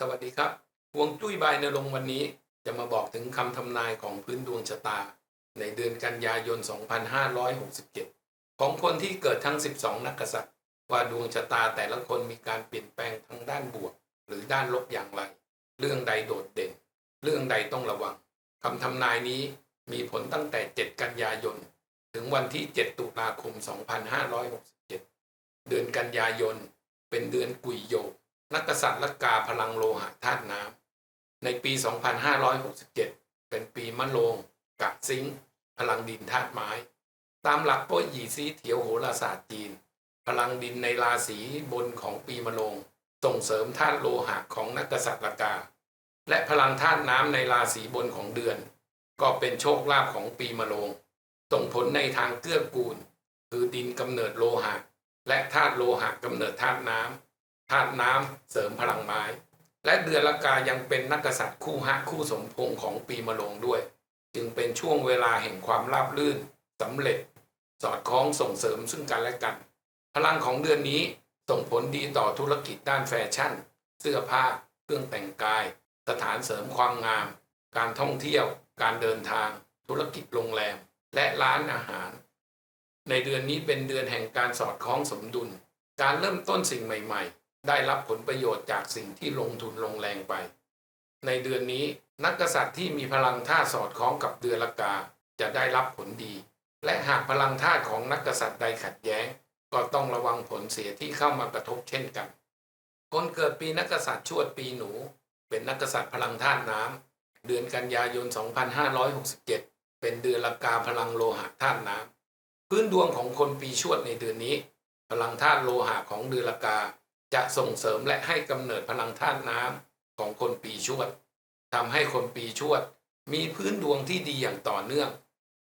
สวัสดีครับฮวงจุ้ยบายนรงวันนี้จะมาบอกถึงคำทำนายของพื้นดวงชะตา ในเดือนกันยายน 2567 ของคนที่เกิดทั้ง 12 นักษัตริย์ ว่าดวงชะตาแต่ละคนมีการเปลี่ยนแปลงทั้งด้านบวก หรือด้านลบอย่างไร เรื่องใดโดดเด่น เรื่องใดต้องระวังคำทำนายนี้มีผลตั้งแต่ 7 กันยายน ถึงวันที่ 7 ตุลาคม 2567 เดือนกันยายน เป็นเดือนกุยโยก นักกษัตริย์ละกกาพลังโลหะธาตุน้ำในปี 2567 เป็นปีมะโรงกะซิงพลังดินธาตุไม้ ตามหลักโป้ยหยีซีเถียวโหราศาสตร์จีน พลังดินในราศีบนของปีมะโรงส่งเสริมธาตุโลหะของนักกษัตริย์ละกา และพลังธาตุน้ำในราศีบนของเดือน ก็เป็นโชคลาภของปีมะโรงส่งผลในทางเกื้อกูล คือดินกำเนิดโลหะ และธาตุโลหะกำเนิดธาตุน้ำ ธาตุน้ำเสริมพลังไม้ และเดือนละกายังเป็นนักกษัตริย์คู่ฮักคู่สมพงษ์ของปีมะโรงด้วย จึงเป็นช่วงเวลาแห่งความราบรื่นสำเร็จ สอดคล้องส่งเสริมซึ่งกันและกัน พลังของเดือนนี้ส่งผลดีต่อธุรกิจด้านแฟชั่น เสื้อผ้า เครื่องแต่งกาย สถานเสริมความงาม การท่องเที่ยว การเดินทาง ธุรกิจโรงแรม และร้านอาหาร ในเดือนนี้เป็นเดือนแห่งการสอดคล้องสมดุล การเริ่มต้นสิ่งใหม่ๆ ได้รับผลประโยชน์จากสิ่งที่ลงทุนลงแรงไป ในเดือนนี้นักกษัตริย์ที่มีพลังท่าตุสอดคล้องกับเดือนละกาจะได้รับผลดี และหากพลังธาตุของนักกษัตริย์ใดขัดแย้ง ก็ต้องระวังผลเสียที่เข้ามากระทบเช่นกัน คนเกิดปีนักกษัตริย์ชวดปีหนู เป็นนักกษัตริย์พลังธาตุน้ำเดือนกันยายน 2567 เป็นเดือนละกาพลังโลหะธาตุน้ำพื้นดวงของคนปีชวดในเดือนนี้ พลังธาตุโลหะของเดือนละกา จะส่งเสริมและให้กำเนิดพลังธาตุน้ำของคนปีชวดทำให้คนปีชวด มีพื้นดวงที่ดีอย่างต่อเนื่อง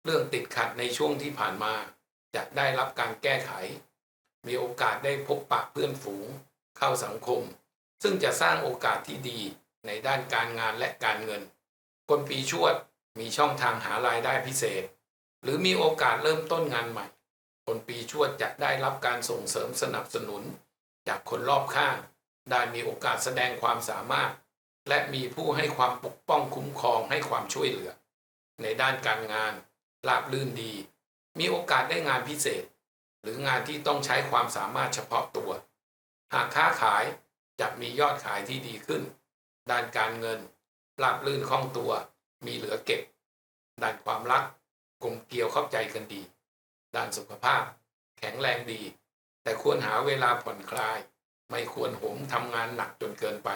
เรื่องติดขัดในช่วงที่ผ่านมา จะได้รับการแก้ไข มีโอกาสได้พบปะเพื่อนฝูง เข้าสังคม ซึ่งจะสร้างโอกาสที่ดีในด้านการงานและการเงิน คนปีชวดมีช่องทางหารายได้พิเศษ หรือมีโอกาสเริ่มต้นงานใหม่ คนปีชวดจะได้รับการส่งเสริมสนับสนุน จากคนรอบข้าง ได้มีโอกาสแสดงความสามารถ และมีผู้ให้ความปกป้องคุ้มครองให้ความช่วยเหลือ ในด้านการงานราบรื่นดี มีโอกาสได้งานพิเศษ หรืองานที่ต้องใช้ความสามารถเฉพาะตัว หากค้าขายจะมียอดขายที่ดีขึ้น ด้านการเงินราบรื่นคล่องตัว มีเหลือเก็บ ด้านความรักกลมเกลียวเข้าใจกันดี ด้านสุขภาพ แข็งแรงดี แต่ควรหาเวลาผ่อนคลาย ไม่ควรโหมทำงานหนักจนเกินไป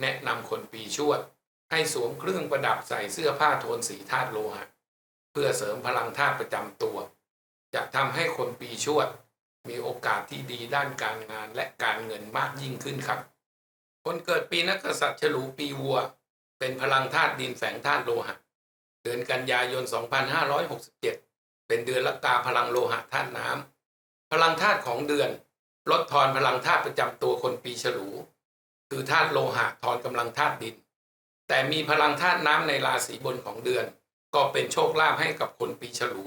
แนะนำคนปีชวด ให้สวมเครื่องประดับใส่เสื้อผ้าโทนสีธาตุโลหะ เพื่อเสริมพลังธาตุประจำตัว จะทำให้คนปีชวด มีโอกาสที่ดีด้านการงานและการเงินมากยิ่งขึ้นครับ คนเกิดปีนักษัตริย์ฉลูปีวัว เป็นพลังธาตุดินแฝงธาตุโลหะ เดือนกันยายน 2567 เป็นเดือนละกาพลังโลหะธาตุน้ำ พลังธาตุของเดือน ลดทอนพลังธาตุประจำตัวคนปีฉลูคือธาตุโลหะทอนกำลังธาตุดิน แต่มีพลังธาตุน้ำในราศีบนของเดือน ก็เป็นโชคลาภให้กับคนปีฉลู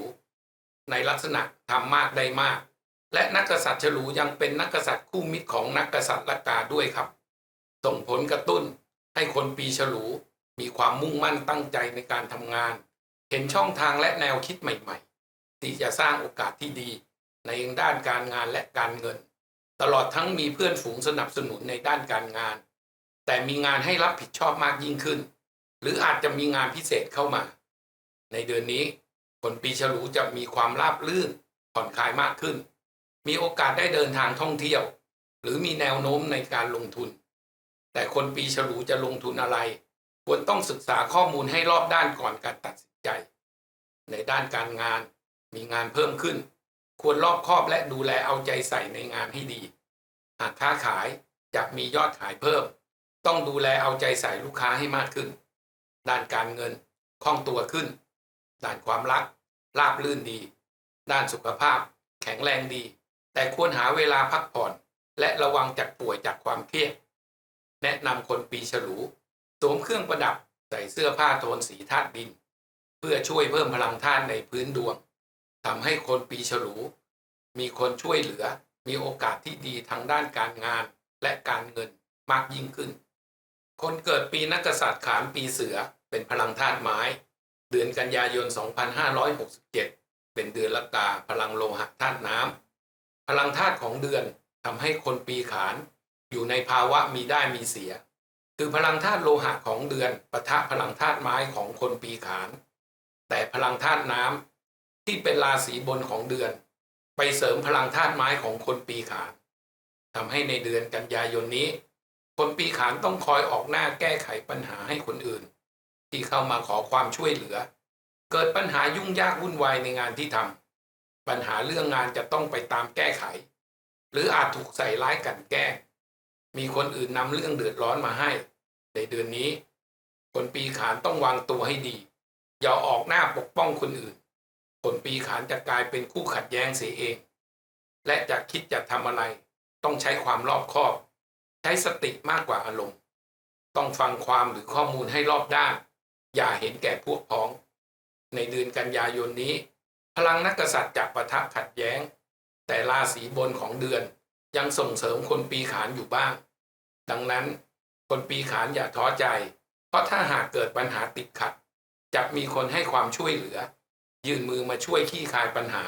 ในลักษณะทำมากได้มาก และนักกษัตริย์ฉลูยังเป็นนักกษัตริย์คู่มิตรของนักกษัตริย์ละกาด้วยครับ ส่งผลกระตุ้นให้คนปีฉลูมีความมุ่งมั่นตั้งใจในการทำงาน เห็นช่องทางและแนวคิดใหม่ๆ ที่จะสร้างโอกาสที่ดี ในด้านการงานและการเงิน ตลอดทั้งมีเพื่อนฝูงสนับสนุนในด้านการงาน แต่มีงานให้รับผิดชอบมากยิ่งขึ้น หรืออาจจะมีงานพิเศษเข้ามา ในเดือนนี้คนปีฉลูจะมีความราบรื่นผ่อนคลายมากขึ้น มีโอกาสได้เดินทางท่องเที่ยว หรือมีแนวโน้มในการลงทุน แต่คนปีฉลูจะลงทุนอะไร ควรต้องศึกษาข้อมูลให้รอบด้านก่อนการตัดสินใจ ในด้านการงานมีงานเพิ่มขึ้น ควรรอบคอบและดูแลเอาใจใส่ในงานให้ดี หากค้าขายจะมียอดขายเพิ่ม ต้องดูแลเอาใจใส่ลูกค้าให้มากขึ้น ด้านการเงินคล่องตัวขึ้น ด้านความรักราบรื่นดี ด้านสุขภาพ แข็งแรงดี แต่ควรหาเวลาพักผ่อน และระวังจากป่วยจากความเครียด แนะนำคนปีฉลูสวมเครื่องประดับใส่เสื้อผ้าโทนสีธาตุดิน เพื่อช่วยเพิ่มพลังธาตุในพื้นดวง ทำให้คนปีฉลู มีคนช่วยเหลือ มีโอกาสที่ดีทางด้านการงานและการเงินมากยิ่งขึ้น คนเกิดปีนักษัตริย์ขานปีเสือเป็นพลังธาตุไม้ เดือนกันยายน 2567 เป็นเดือนละกาพลังโลหะธาตุน้ำพลังธาตุของเดือนทำให้คนปีขานอยู่ในภาวะมีได้มีเสีย คือพลังธาตุโลหะของเดือนปะทะพลังธาตุไม้ของคนปีขาน แต่พลังธาตุน้ำ ที่เป็นราศีบนของเดือน ไปเสริมพลังธาตุไม้ของคนปีขานทำให้ในเดือนกันยายนนี้ คนปีขานต้องคอยออกหน้าแก้ไขปัญหาให้คนอื่น ที่เข้ามาขอความช่วยเหลือ เกิดปัญหายุ่งยากวุ่นวายในงานที่ทำปัญหาเรื่องงานจะต้องไปตามแก้ไข หรืออาจถูกใส่ร้ายกันแกล้งมีคนอื่นนำเรื่องเดือดร้อนมาให้ ในเดือนนี้ คนปีขานต้องวางตัวให้ดี อย่าออกหน้าปกป้องคนอื่น คนปีขานจะกลายเป็นคู่ขัดแย้งเสียเอง และจะคิดจะทำอะไร ต้องใช้ความรอบคอบ ใช้สติมากกว่าอารมณ์ ต้องฟังความหรือข้อมูลให้รอบด้าน อย่าเห็นแก่พวกพ้อง ในเดือนกันยายนนี้ พลังนักกษัตริย์จะประทะขัดแย้ง แต่ราศีบนของเดือนยังส่งเสริมคนปีขานอยู่บ้าง ดังนั้นคนปีขานอย่าท้อใจ เพราะถ้าหากเกิดปัญหาติดขัด จะมีคนให้ความช่วยเหลือ ยื่นมือมาช่วยขี้คายปัญหา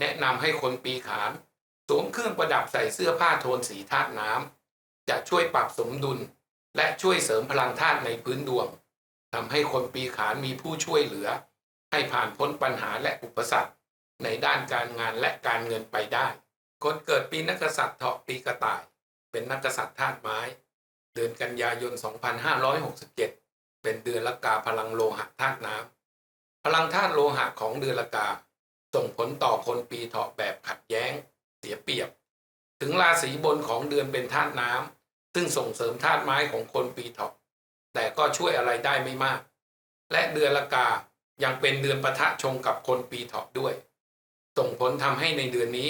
แนะนำให้คนปีขานสวมเครื่องประดับใส่เสื้อผ้าโทนสีธาตุน้ำจะช่วยปรับสมดุล และช่วยเสริมพลังธาตุในพื้นดวงทำให้คนปีขานมีผู้ช่วยเหลือ ให้ผ่านพ้นปัญหาและอุปสรรค ในด้านการงานและการเงินไปได้ คนเกิดปีนักษัตริย์เถาะปีกระต่าย เป็นนักกษัตริย์ธาตุไม้ เดือนกันยายน 2567 เป็นเดือนละกาพลังโลหะธาตุน้ำ พลังธาตุโลหะของเดือนละกา ส่งผลต่อคนปีเถาะแบบขัดแย้ง เสียเปรียบ ถึงราศีบนของเดือนเป็นธาตุน้ำซึ่งส่งเสริมธาตุไม้ของคนปีเถาะแต่ก็ช่วยอะไรได้ไม่มาก และเดือนละกายังเป็นเดือนปะทะชงกับคนปีเถาะด้วย ส่งผลทำให้ในเดือนนี้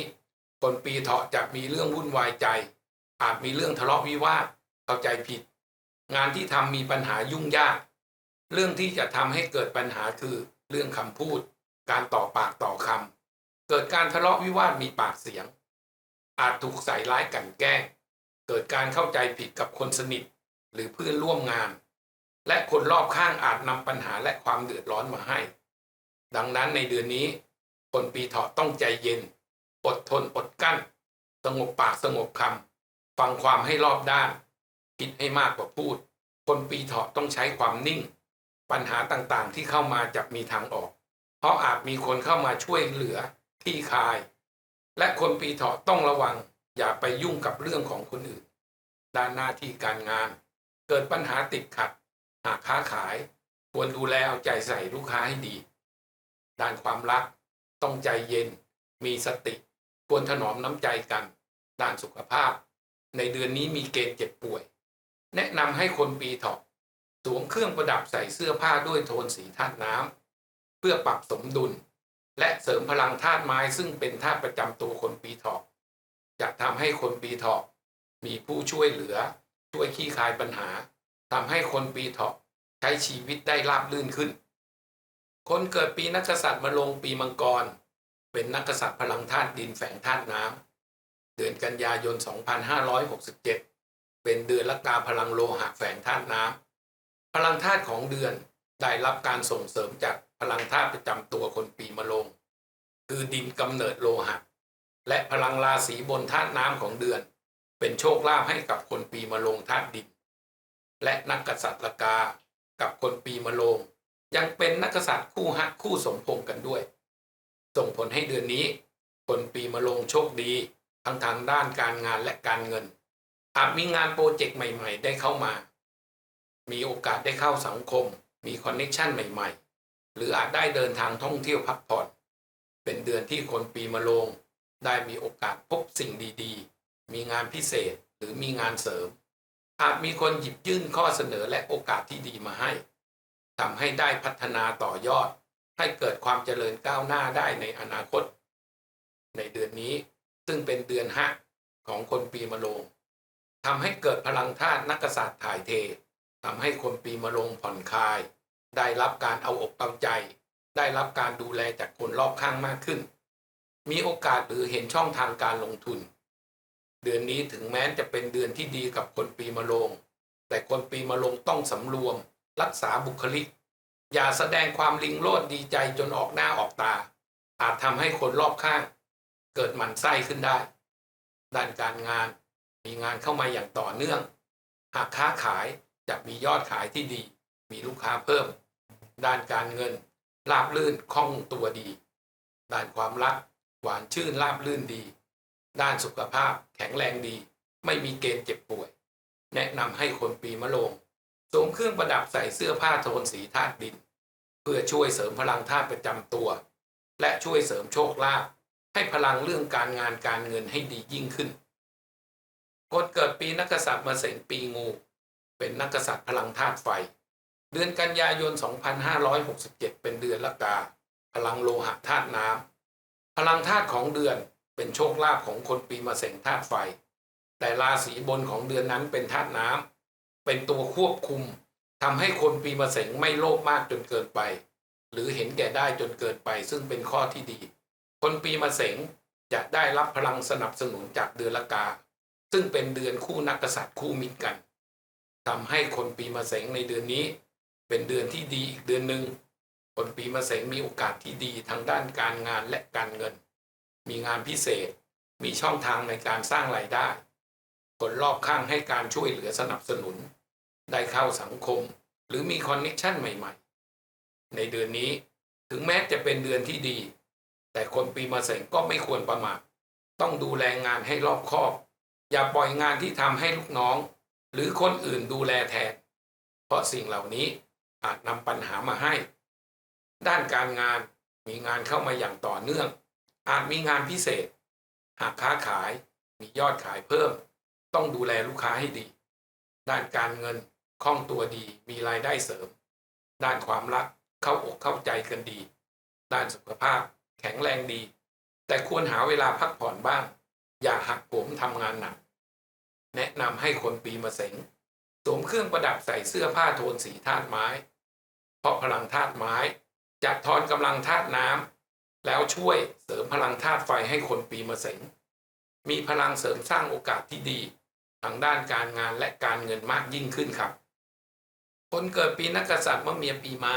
คนปีเถาะจะมีเรื่องวุ่นวายใจ อาจมีเรื่องทะเลาะวิวาทเข้าใจผิด งานที่ทำมีปัญหายุ่งยาก เรื่องที่จะทำให้เกิดปัญหาคือ เรื่องคำพูด การต่อปากต่อคำเกิดการทะเลาะวิวาทมีปากเสียง อาจถูกใส่ร้ายกลันแกล้ง เกิดการเข้าใจผิดกับคนสนิท หรือเพื่อนร่วมงาน และคนรอบข้างอาจนำปัญหาและความเดือดร้อนมาให้ ดังนั้นในเดือนนี้ คนปีเถาะต้องใจเย็น อดทนอดกั้น สงบปากสงบคำฟังความให้รอบด้าน คิดให้มากกว่าพูด คนปีเถาะต้องใช้ความนิ่ง ปัญหาต่างๆ ที่เข้ามาจะมีทางออก เพราะอาจมีคนเข้ามาช่วยเหลือที่คาย และคนปีเถาะต้องระวัง อย่าไปยุ่งกับเรื่องของคนอื่น ด้านหน้าที่การงาน เกิดปัญหาติดขัด หากค้าขาย ควรดูแลเอาใจใส่ลูกค้าให้ดี ด้านความรัก ต้องใจเย็น มีสติ ควรถนอมน้ำใจกัน ด้านสุขภาพ ในเดือนนี้มีเกณฑ์เจ็บป่วย แนะนำให้คนปีเถาะ สวมเครื่องประดับใส่เสื้อผ้าด้วยโทนสีธาตุน้ำเพื่อปรับสมดุล และเสริมพลังธาตุไม้ซึ่งเป็นธาตุประจำตัวคนปีเถาะจะทำให้คนปีเถาะมีผู้ช่วยเหลือ ช่วยขี้คายปัญหาทำให้คนปีเถาะใช้ชีวิตได้ราบรื่นขึ้น คนเกิดปีนักษัตริย์มาลงปีมังกร เป็นนักกษัตริย์พลังธาตุดินแฝงธาตุน้ำเดือนกันยายน 2567 เป็นเดือนละกาพลังโลหะแฝงธาตุน้ำ พลังธาตุของเดือนได้รับการส่งเสริมจากพลังธาตุประจำตัวคนปีมะโรงคือดินกำเนิดโลหะและพลังราศีบนธาตุน้ำของเดือน เป็นโชคลาภให้กับคนปีมะโรงธาตุดิน และนักกษัตริย์ลกากับคนปีมะโรงยังเป็นนักกษัตริย์คู่ฮักคู่สมพงกันด้วย ส่งผลให้เดือนนี้ คนปีมะโรงโชคดีทั้งทางด้านการงานและการเงินอาจมีงานโปรเจกต์ใหม่ ๆ ได้เข้ามา มีโอกาสได้เข้าสังคม มีคอนเน็ชันใหม่ ๆ หรืออาจได้เดินทางท่องเที่ยวพักผ่อน เป็นเดือนที่คนปีมะโรงได้มีโอกาสพบสิ่งดีๆ มีงานพิเศษหรือมีงานเสริม อาจมีคนหยิบยื่นข้อเสนอและโอกาสที่ดีมาให้ทำให้ได้พัฒนาต่อยอด ให้เกิดความเจริญก้าวหน้าได้ในอนาคต ในเดือนนี้ซึ่งเป็นเดือนห้าของคนปีมะโรงทำให้เกิดพลังธาตุนักกษัตริย์ถ่ายเท ทำให้คนปีมะโรงผ่อนคลาย ได้รับการเอาอกเอาใจ ได้รับการดูแลจากคนรอบข้างมากขึ้น มีโอกาสหรือเห็นช่องทางการลงทุน เดือนนี้ถึงแม้จะเป็นเดือนที่ดีกับคนปีมะโรงแต่คนปีมะลงต้องสำรวม รักษาบุคลิก อย่าแสดงความลิงโลดดีใจจนออกหน้าออกตา อาจทำให้คนรอบข้าง เกิดหมันไส้ขึ้นได้ ด้านการงานมีงานเข้ามาอย่างต่อเนื่อง หากค้าขาย จะมียอดขายที่ดี มีลูกค้าเพิ่ม ด้านการเงิน ราบลื่นคล่องตัวดี ด้านความรัก หวานชื่นราบลื่นดี ด้านสุขภาพแข็งแรงดี ไม่มีเกณฑ์เจ็บป่วย แนะนำให้คนปีมะโรงสวมเครื่องประดับใส่เสื้อผ้าโทนสีธาตุดิน เพื่อช่วยเสริมพลังธาตุประจำตัว และช่วยเสริมโชคลาภให้พลังเรื่องการงานการเงินให้ดียิ่งขึ้นคนเกิดปีนักกษัตริย์มาเสงปีงู เป็นนักกษัตริย์พลังธาตุไฟ เดือนกันยายน 2567 เป็นเดือนละกา พลังโลหะธาตุน้ำพลังธาตุของเดือนเป็นโชคลาภของคนปีมะเสงธาตุไฟ แต่ราศีบนของเดือนนั้นเป็นธาตุน้ำเป็นตัวควบคุมทำให้คนปีมะเสงไม่โลภมากจนเกินไป หรือเห็นแก่ได้จนเกินไป ซึ่งเป็นข้อที่ดี คนปีมะเสงจะได้รับพลังสนับสนุนจากเดือนละกา ซึ่งเป็นเดือนคู่นักกษัตริย์คู่มิตรกัน ทำให้คนปีมะเสงในเดือนนี้ เป็นเดือนที่ดีอีกเดือนหนึ่งคนปีมะเสงมีโอกาสที่ดีทางด้านการงานและการเงิน มีงานพิเศษ มีช่องทางในการสร้างรายได้ คนรอบข้างให้การช่วยเหลือสนับสนุน ได้เข้าสังคม หรือมีคอนเน็ชันใหม่ ๆ ในเดือนนี้ถึงแม้จะเป็นเดือนที่ดี แต่คนปีมะเสงก็ไม่ควรประมาทต้องดูแลงานให้รอบคอบ อย่าปล่อยงานที่ทำให้ลูกน้อง หรือคนอื่นดูแลแทน เพราะสิ่งเหล่านี้อาจนำปัญหามาให้ ด้านการงานมีงานเข้ามาอย่างต่อเนื่อง อาจมีงานพิเศษ หากค้าขายมียอดขายเพิ่ม ต้องดูแลลูกค้าให้ดี ด้านการเงินคล่องตัวดีมีรายได้เสริม ด้านความรักเข้าอกเข้าใจกันดี ด้านสุขภาพแข็งแรงดี แต่ควรหาเวลาพักผ่อนบ้าง อย่าหักโหมทำงานหนัก แนะนำให้คนปีมะเสงสวมเครื่องประดับใส่เสื้อผ้าโทนสีธาตุไม้ เพราะพลังธาตุไม้จะทอนกำลังธาตุน้ำแล้วช่วยเสริมพลังธาตุไฟให้คนปีมะเสงมีพลังเสริมสร้างโอกาสที่ดี ทางด้านการงานและการเงินมากยิ่งขึ้นครับ คนเกิดปีนักกษัตริย์มะเมียปีม้า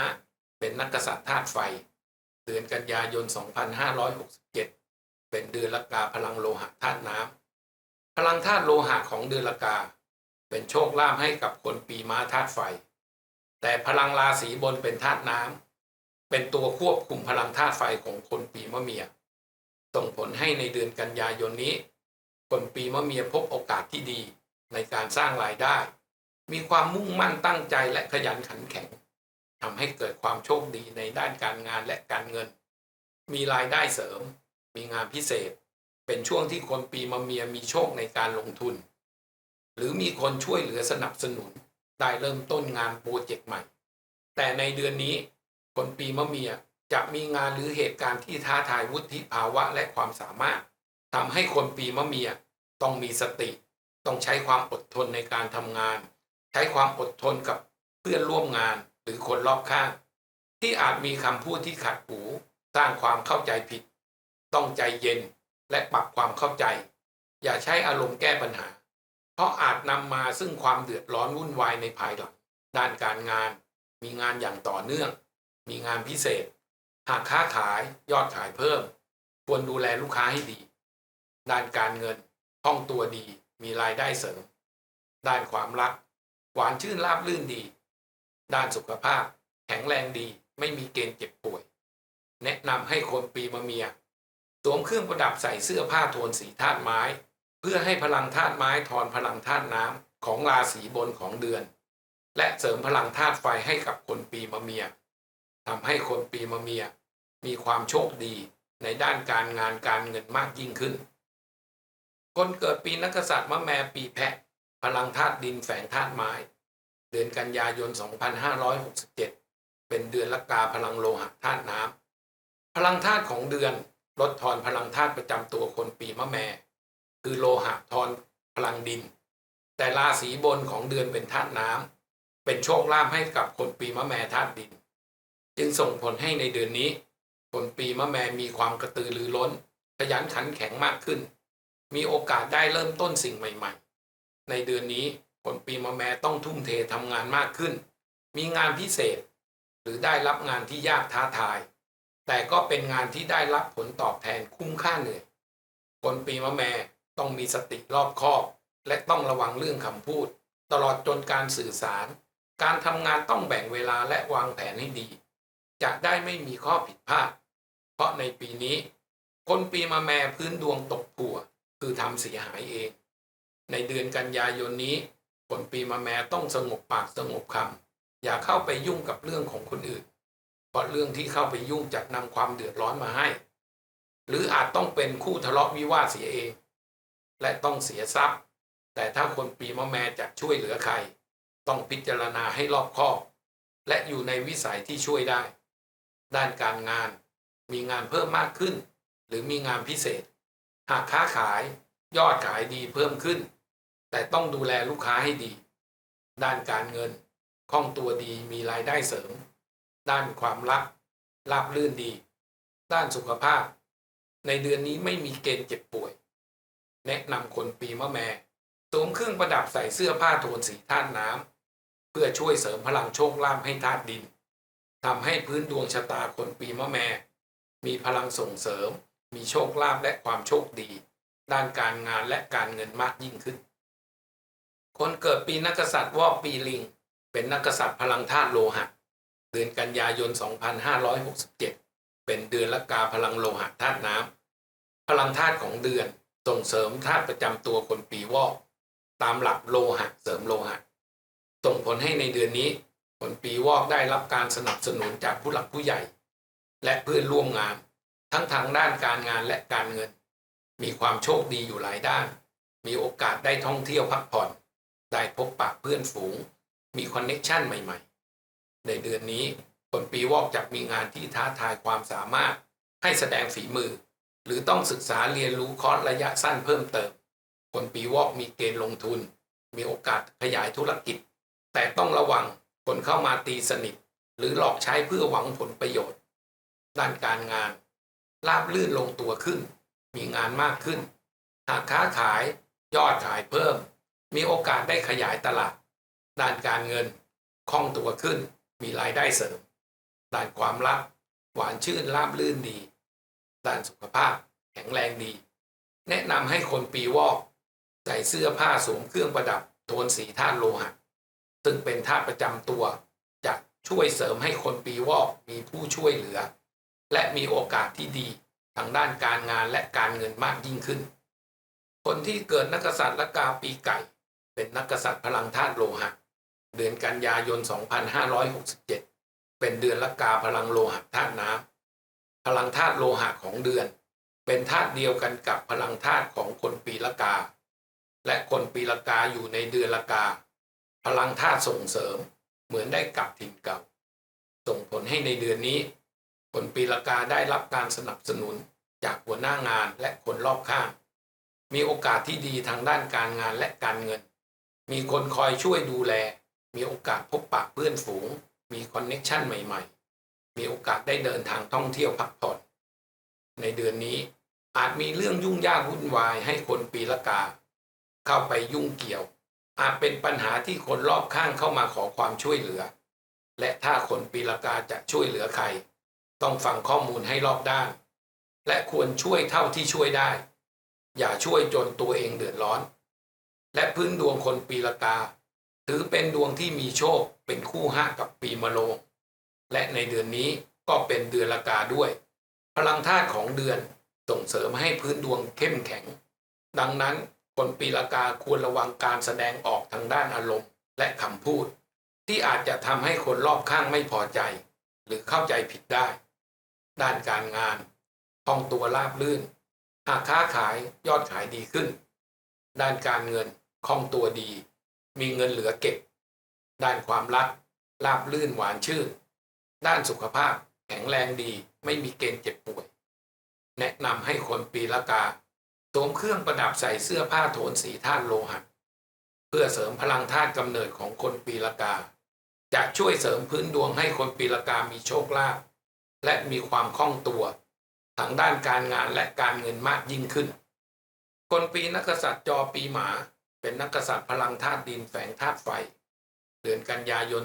เป็นนักกษัตริย์ธาตุไฟ เดือนกันยายน 2567 เป็นเดือนละกาพลังโลหะธาตุน้ำ พลังธาตุโลหะของเดือนละกา เป็นโชคลาภให้กับคนปีม้าธาตุไฟ แต่พลังราศีบนเป็นธาตุน้ำเป็นตัวควบคุมพลังธาตุไฟของคนปีมะเมีย ส่งผลให้ในเดือนกันยายนนี้ คนปีมะเมียพบโอกาสที่ดีในการสร้างรายได้ มีความมุ่งมั่นตั้งใจและขยันขันแข็งทำให้เกิดความโชคดีในด้านการงานและการเงิน มีรายได้เสริม มีงานพิเศษ เป็นช่วงที่คนปีมะเมียมีโชคในการลงทุน หรือมีคนช่วยเหลือสนับสนุนได้เริ่มต้นงานโปรเจกต์ใหม่ แต่ในเดือนนี้คนปีมะเมียจะมีงานหรือเหตุการณ์ที่ท้าทายวุฒิภาวะและความสามารถทำให้คนปีมะเมียต้องมีสติ ต้องใช้ความอดทนในการทำงาน ใช้ความอดทนกับเพื่อนร่วมงานหรือคนรอบข้าง ที่อาจมีคำพูดที่ขัดหูสร้างความเข้าใจผิด ต้องใจเย็น และปรับความเข้าใจ อย่าใช้อารมณ์แก้ปัญหา เพราะอาจนำมาซึ่งความเดือดร้อนวุ่นวายในภายหลังด้านการงาน มีงานอย่างต่อเนื่อง มีงานพิเศษ หากค้าขายยอดขายเพิ่ม ควรดูแลลูกค้าให้ดี ด้านการเงินคล่องตัวดี มีรายได้เสริม ด้านความรัก หวานชื่นราบรื่นดี ด้านสุขภาพ แข็งแรงดี ไม่มีเกณฑ์เจ็บป่วย แนะนำให้คนปีมะเมีย สวมเครื่องประดับใส่เสื้อผ้าโทนสีธาตุไม้ เพื่อให้พลังธาตุไม้ทอนพลังธาตุน้ำของราศีบนของเดือน และเสริมพลังธาตุไฟให้กับคนปีมะเมียทำให้คนปีมะเมีย มีความโชคดีในด้านการงานการเงินมากยิ่งขึ้น คนเกิดปีนักษัตริย์มะแมปีแพะ พลังธาตุดินแฝงธาตุไม้ เดือนกันยายน 2567 เป็นเดือนละกาพลังโลหะธาตุน้ำพลังธาตุของเดือน ลดทอนพลังธาตุประจำตัวคนปีมะแม่ คือโลหะทอนพลังดิน แต่ราศีบนของเดือนเป็นธาตุน้ำเป็นโชคลาภให้กับคนปีมะแม่ธาตุดิน จึงส่งผลให้ในเดือนนี้ คนปีมะแม่มีความกระตือรือร้น ขยันขันแข็งมากขึ้น มีโอกาสได้เริ่มต้นสิ่งใหม่ ๆ ในเดือนนี้คนปีมะแม่ต้องทุ่มเททำงานมากขึ้น มีงานพิเศษ หรือได้รับงานที่ยากท้าทาย แต่ก็เป็นงานที่ได้รับผลตอบแทนคุ้มค่าเหนื่อยคนปีมะแม่ต้องมีสติรอบคอบ และต้องระวังเรื่องคำพูด ตลอดจนการสื่อสาร การทำงานต้องแบ่งเวลาและวางแผนให้ดี จะได้ไม่มีข้อผิดพลาด เพราะในปีนี้ คนปีมะแม่พื้นดวงตกผัว คือทำเสียหายเอง ในเดือนกันยายนนี้ คนปีมะแม่ต้องสงบปากสงบคำอย่าเข้าไปยุ่งกับเรื่องของคนอื่น เพราะเรื่องที่เข้าไปยุ่งจะนำความเดือดร้อนมาให้ หรืออาจต้องเป็นคู่ทะเลาะวิวาทเสียเอง และต้องเสียทรัพย์ แต่ถ้าคนปีมะแม่จะช่วยเหลือใคร ต้องพิจารณาให้รอบคอบ และอยู่ในวิสัยที่ช่วยได้ ด้านการงาน มีงานเพิ่มมากขึ้น หรือมีงานพิเศษ หากค้าขายยอดขายดีเพิ่มขึ้น แต่ต้องดูแลลูกค้าให้ดี ด้านการเงินคล่องตัวดีมีรายได้เสริม ด้านความรักราบรื่นดี ด้านสุขภาพ ในเดือนนี้ไม่มีเกณฑ์เจ็บป่วย แนะนำคนปีมะแม่สวมเครื่องประดับใส่เสื้อผ้าโทนสีธาตุน้ำเพื่อช่วยเสริมพลังโชคลาภให้ธาตุดินทำให้พื้นดวงชะตาคนปีมะแม่มีพลังส่งเสริม มีโชคลาภและความโชคดี ด้านการงานและการเงินมากยิ่งขึ้น คนเกิดปีนักษัตริย์วอกปีลิง เป็นนักษัตริย์พลังธาตุโลหะ เดือนกันยายน 2567 เป็นเดือนละกาพลังโลหะธาตุน้ำพลังธาตุของเดือนส่งเสริมธาตุประจำตัวคนปีวอก ตามหลักโลหะเสริมโลหะ ส่งผลให้ในเดือนนี้คนปีวอกได้รับการสนับสนุนจากผู้หลักผู้ใหญ่ และเพื่อนร่วมงาน ทั้งทางด้านการงานและการเงิน มีความโชคดีอยู่หลายด้าน มีโอกาสได้ท่องเที่ยวพักผ่อน ได้พบปะเพื่อนฝูง มีคอนเน็ชันใหม่ๆ ในเดือนนี้ คนปีวอกจะมีงานที่ท้าทายความสามารถ ให้แสดงฝีมือ หรือต้องศึกษาเรียนรู้คอร์สระยะสั้นเพิ่มเติม คนปีวอกมีเกณฑ์ลงทุน มีโอกาสขยายธุรกิจ แต่ต้องระวังคนเข้ามาตีสนิท หรือหลอกใช้เพื่อหวังผลประโยชน์ ด้านการงานราบลื่นลงตัวขึ้น มีงานมากขึ้น หากค้าขายยอดขายเพิ่ม มีโอกาสได้ขยายตลาด ด้านการเงินคล่องตัวขึ้น มีรายได้เสริม ด้านความรัก หวานชื่นราบลื่นดี ด้านสุขภาพ แข็งแรงดี แนะนำให้คนปีวอกใส่เสื้อผ้าสวมเครื่องประดับโทนสีธาตุโลหะ ซึ่งเป็นธาตุประจำตัวจะช่วยเสริมให้คนปีวอกมีผู้ช่วยเหลือ และมีโอกาสที่ดีทางด้านการงานและการเงินมากยิ่งขึ้น คนที่เกิดนักษัตริย์ละกาปีไก่ เป็นนักกษัตริย์พลังธาตุโลหะ เดือนกันยายน 2567 เป็นเดือนละกาพลังโลหะธาตุน้ำพลังธาตุโลหะของเดือน เป็นธาตุเดียวกันกับพลังธาตุของคนปีละกา และคนปีละกาอยู่ในเดือนละกา พลังธาตุส่งเสริม เหมือนได้กลับถิ่นเก่า ส่งผลให้ในเดือนนี้ คนปีละกาได้รับการสนับสนุนจากหัวหน้างานและคนรอบข้าง มีโอกาสที่ดีทางด้านการงานและการเงิน มีคนคอยช่วยดูแล มีโอกาสพบปะเพื่อนฝูง มีคอนเน็กชันใหม่ ๆ มีโอกาสได้เดินทางท่องเที่ยวพักผ่อน ในเดือนนี้อาจมีเรื่องยุ่งยากวุ่นวายให้คนปีละกา เข้าไปยุ่งเกี่ยว อาจเป็นปัญหาที่คนรอบข้างเข้ามาขอความช่วยเหลือ และถ้าคนปีละกาจะช่วยเหลือใคร ต้องฟังข้อมูลให้รอบด้าน และควรช่วยเท่าที่ช่วยได้ อย่าช่วยจนตัวเองเดือดร้อน และพื้นดวงคนปีละกา ถือเป็นดวงที่มีโชคเป็นคู่ห้ากับปีมะโรงและในเดือนนี้ก็เป็นเดือนละกาด้วย พลังธาตุของเดือนส่งเสริมให้พื้นดวงเข้มแข็ง ดังนั้นคนปีละกาควรระวังการแสดงออกทางด้านอารมณ์ และคำพูด ที่อาจจะทำให้คนรอบข้างไม่พอใจ หรือเข้าใจผิดได้ ด้านการงานคล่องตัวราบลื่น หากค้าขายยอดขายดีขึ้น ด้านการเงินคล่องตัวดี มีเงินเหลือเก็บ ด้านความรักราบลื่นหวานชื่น ด้านสุขภาพแข็งแรงดีไม่มีเกณฑ์เจ็บป่วย แนะนำให้คนปีละกาสวมเครื่องประดับใส่เสื้อผ้าโทนสีธาตุโลหะเพื่อเสริมพลังธาตุกำเนิดของคนปีละกา จะช่วยเสริมพื้นดวงให้คนปีละกามีโชคลาภและมีความคล่องตัวทางด้านการงานและการเงินมากยิ่งขึ้น คนปีนักษัตริย์จอปีหมา เป็นนักกษัตริย์พลังธาตุดินแฝงธาตุไฟ เดือนกันยายน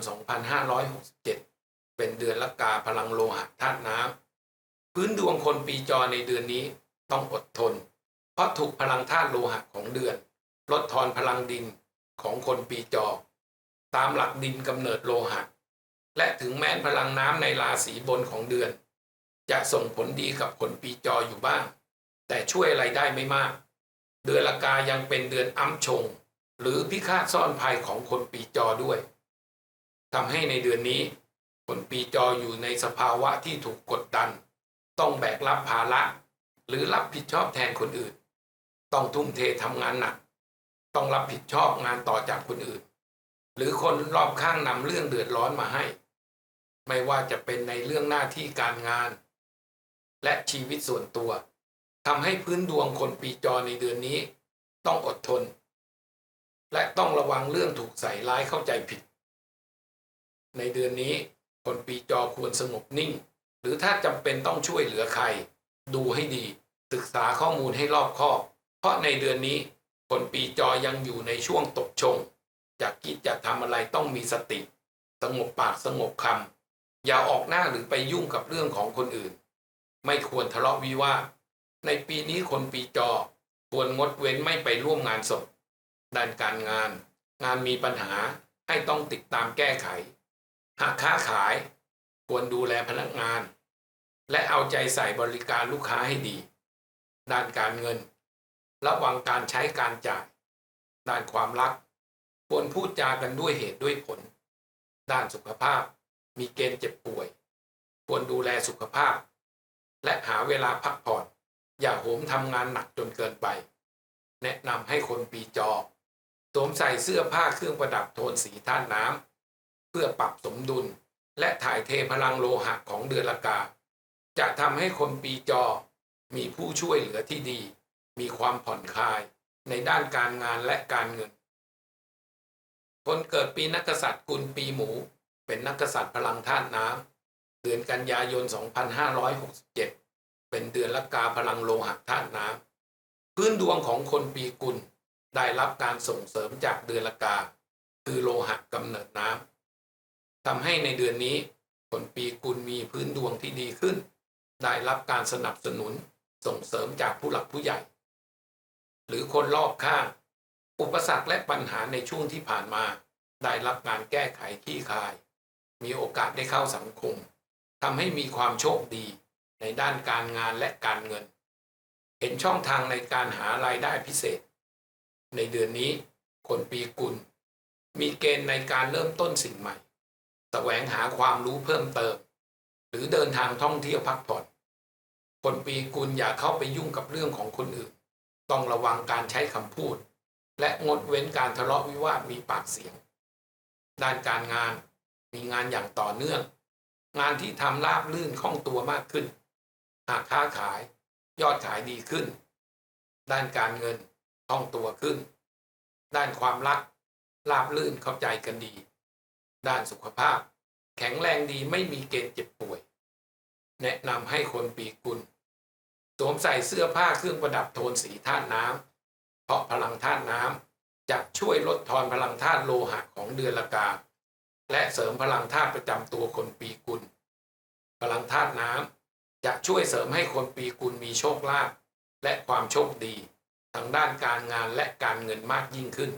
2567 เป็นเดือนละกาพลังโลหะธาตุน้ำพื้นดวงคนปีจอในเดือนนี้ต้องอดทน เพราะถูกพลังธาตุโลหะของเดือน ลดทอนพลังดินของคนปีจอ ตามหลักดินกำเนิดโลหะ และถึงแม้นพลังน้ำในราศีบนของเดือน จะส่งผลดีกับคนปีจออยู่บ้าง แต่ช่วยอะไรได้ไม่มาก เดือนละกายังเป็นเดือนอ้ำชง หรือพิฆาตซ่อนภัยของคนปีจอด้วยทำให้ในเดือนนี้ คนปีจออยู่ในสภาวะที่ถูกกดดัน ต้องแบกรับภาระ หรือรับผิดชอบแทนคนอื่น ต้องทุ่มเททำงานหนัก ต้องรับผิดชอบงานต่อจากคนอื่น หรือคนรอบข้างนำเรื่องเดือดร้อนมาให้ ไม่ว่าจะเป็นในเรื่องหน้าที่การงาน และชีวิตส่วนตัว ทำให้พื้นดวงคนปีจอในเดือนนี้ ต้องอดทน และต้องระวังเรื่องถูกใส่ร้ายเข้าใจผิด ในเดือนนี้คนปีจอควรสงบนิ่ง หรือถ้าจำเป็นต้องช่วยเหลือใคร ดูให้ดี ศึกษาข้อมูลให้รอบคอบ เพราะในเดือนนี้คนปีจอยังอยู่ในช่วงตกชงจะคิดจะทำอะไรต้องมีสติ สงบปากสงบคำอย่าออกหน้าหรือไปยุ่งกับเรื่องของคนอื่น ไม่ควรทะเลาะวิวาท ในปีนี้คนปีจอควรงดเว้นไม่ไปร่วมงานศพด้านการงาน งานมีปัญหาให้ต้องติดตามแก้ไข หากค้าขาย ควรดูแลพนักงาน และเอาใจใส่บริการลูกค้าให้ดี ด้านการเงิน ระวังการใช้การจ่ายด้านความรัก ควรพูดจากันด้วยเหตุด้วยผล ด้านสุขภาพ มีเกณฑ์เจ็บป่วย ควรดูแลสุขภาพ และหาเวลาพักผ่อน อย่าโหมทำงานหนักจนเกินไป แนะนำให้คนปีจอสวมใส่เสื้อผ้าเครื่องประดับโทนสีท่านน้ำเพื่อปรับสมดุลและถ่ายเทพลังโลหะของเดือนละกา จะทำให้คนปีจอมีผู้ช่วยเหลือที่ดี มีความผ่อนคลายในด้านการงานและการเงิน คนเกิดปีนักษัตริย์กุลปีหมู เป็นนักกษัตริย์พลังธาตุน้ำเดือนกันยายน 2567 เป็นเดือนละกาพลังโลหะธาตุน้ำพื้นดวงของคนปีกุลได้รับการส่งเสริมจากเดือนละกา คือโลหะกำเนิดน้ำทำให้ในเดือนนี้คนปีกุลมีพื้นดวงที่ดีขึ้น ได้รับการสนับสนุนส่งเสริมจากผู้หลักผู้ใหญ่ หรือคนรอบข้างอุปสรรคและปัญหาในช่วงที่ผ่านมา ได้รับการแก้ไขที่คาย มีโอกาสได้เข้าสังคมทำให้มีความโชคดี ในด้านการงานและการเงิน เห็นช่องทางในการหารายได้พิเศษ ในเดือนนี้คนปีกุล มีเกณฑ์ในการเริ่มต้นสิ่งใหม่แสวงหาความรู้เพิ่มเติม หรือเดินทางท่องเที่ยวพักผ่อน คนปีกุลอย่าเข้าไปยุ่งกับเรื่องของคนอื่น ต้องระวังการใช้คำพูด และงดเว้นการทะเลาะวิวาทมีปากเสียง ด้านการงานมีงานอย่างต่อเนื่อง งานที่ทำราบลื่นคล่องตัวมากขึ้น หากค้าขายยอดขายดีขึ้น ด้านการเงินคล่องตัวขึ้น ด้านความรักราบลื่นเข้าใจกันดี ด้านสุขภาพ แข็งแรงดีไม่มีเกณฑ์เจ็บป่วย แนะนำให้คนปีกุลสวมใส่เสื้อผ้าเครื่องประดับโทนสีธาตุน้ำเพราะพลังธาตุน้ำจะช่วยลดทอนพลังธาตุโลหะของเดือนละกา และเสริมพลังธาตุประจำตัวคนปีกุล พลังธาตุน้ำ จะช่วยเสริมให้คนปีกุลมีโชคลาภและความโชคดีทางด้านการงานและการเงินมากยิ่งขึ้น